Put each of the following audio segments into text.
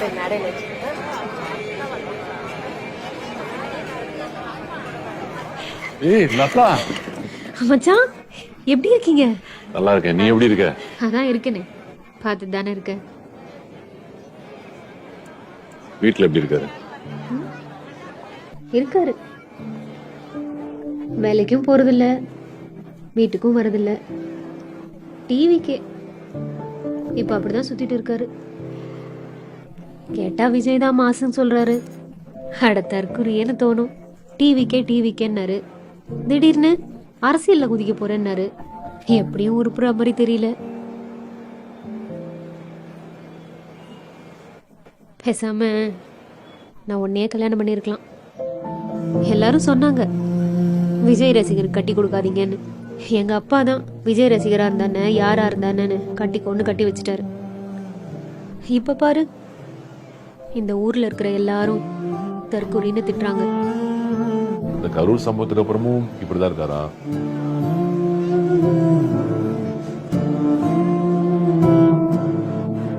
போய் வச்சுருக்கேன் ஏய் லதா. மச்சான் எப்படி இருக்கீங்க? நல்லா இருக்கேன். நீ எப்படி இருக்க? அதான் இருக்கேனே. பார்த்து தானே இருக்க. வீட்ல எப்படி இருக்காரு? இருக்காரு. வேலைக்கும் போறதில்ல. வீட்டுக்கும் வரதில்ல. டிவிக்கே இப்ப அப்படிதான் சுத்திட்டு இருக்காரு. கேட்டா விஜய் தான் மாசுன்னு சொல்றாரு. அட தற்குறியேன்னு தோணும். டிவிக்கே டிவிக்கேன்னாரு. திடீர்னு அரசியல்ல குதிக்க போறேன்னாரு. எப்படியும் உருப்புற மாதிரி தெரியல. பேசாம நான் உன்னையே கல்யாணம் பண்ணியிருக்கலாம். எல்லாரும் சொன்னாங்க விஜய் ரசிகர் கட்டி கொடுக்காதீங்கன்னு. எங்க அப்பா தான் விஜய் ரசிகரா இருந்தானே யாரா இருந்தானு கட்டி கொண்டு கட்டி வச்சுட்டாரு. இப்ப பாரு இந்த ஊர்ல இருக்கிற எல்லாரும் தற்கொலைன்னு திட்டுறாங்க. இந்த கரூர் சம்பவத்துக்கு அப்புறமும் இப்படிதான் இருக்காரா?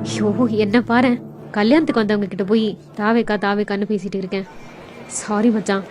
ஐயோ என்ன பாரு. கல்யாணத்துக்கு வந்தவங்க கிட்ட போய் தாவேக்கா தாவேக்கான்னு பேசிட்டு இருக்கேன். சாரி மச்சான்.